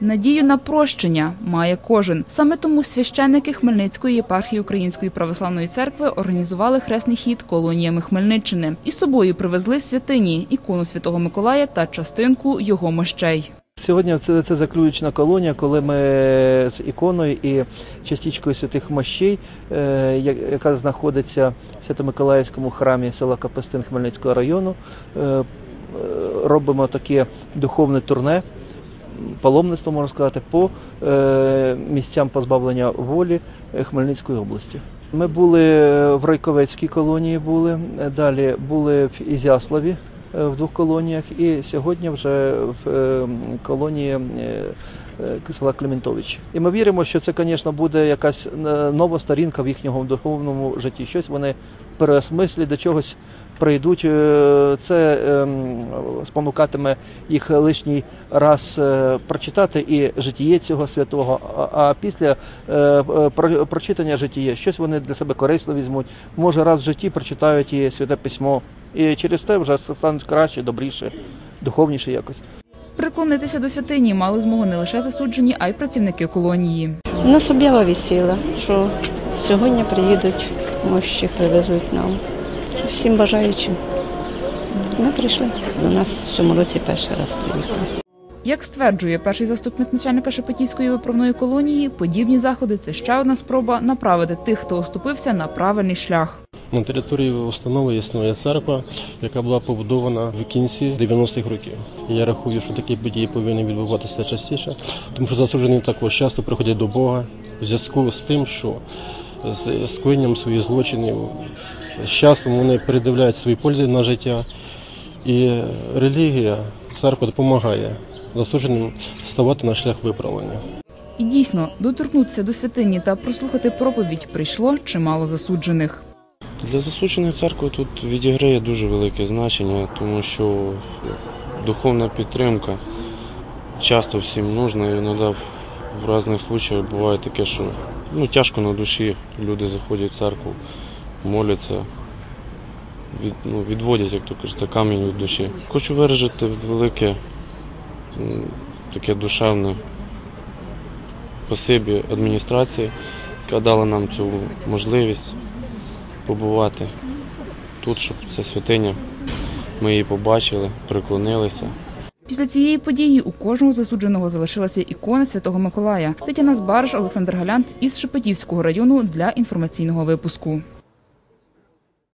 Надію на прощення має кожен. Саме тому священники Хмельницької єпархії Української православної церкви організували хресний хід колоніями Хмельниччини. Із собою привезли святині, ікону Святого Миколая та частинку його мощей. Сьогодні це, це заключна колонія, коли ми з іконою і частичкою святих мощей, е, яка знаходиться в Свято-Миколаївському храмі села Капестин Хмельницького району, е, е, робимо таке духовне турне, паломництво, можна сказати, по е, місцям позбавлення волі е, Хмельницької області. Ми були в Райковецькій колонії, були, е, далі були в Ізяславі е, в двох колоніях, і сьогодні вже в е, колонії е, е, села Клементович. І ми віримо, що це, звісно, буде якась е, нова сторінка в їхньому духовному житті. Щось вони переосмислять, до чогось прийдуть. Е, Це ем, спонукатиме їх лишній раз е, прочитати і житіє цього святого. А- після е, про- прочитання житіє щось вони для себе корисно візьмуть. Може, раз в житті прочитають і святе письмо. І через те вже стануть краще, добріше, духовніше якось. Приклонитися до святині мали змогу не лише засуджені, а й працівники колонії. У нас об'ява висіла, що сьогодні приїдуть, мощі привезуть нам. Всім бажаючим. Ми прийшли. До нас в цьому році перший раз приїхали. Як стверджує перший заступник начальника Шепетівської виправної колонії, подібні заходи це ще одна спроба направити тих, хто оступився на правильний шлях. На території установи існує церква, яка була побудована в кінці 90-х років. Я рахую, що такі події повинні відбуватися частіше, тому що засуджені також часто приходять до Бога в зв'язку з тим, що з скоєнням своїх злочинів з часом вони передивляють свої погляди на життя, і релігія, церква допомагає засудженим ставати на шлях виправлення. І дійсно, доторкнутися до святині та прослухати проповідь прийшло чимало засуджених. Для засуджених церкви тут відіграє дуже велике значення, тому що духовна підтримка часто всім нужна. І іноді в- в різних случаях буває таке, що ну, тяжко на душі. Люди заходять в церкву, моляться, від, ну, відводять, як то кажеться, камінь від душі. Хочу виражити велике таке душевне спасибі адміністрації, яка дала нам цю можливість побувати тут, щоб ця святиня. Ми її побачили, приклонилися. Після цієї події у кожного засудженого залишилася ікона Святого Миколая. Тетяна Збарш, Олександр Галянт із Шепетівського району для інформаційного випуску.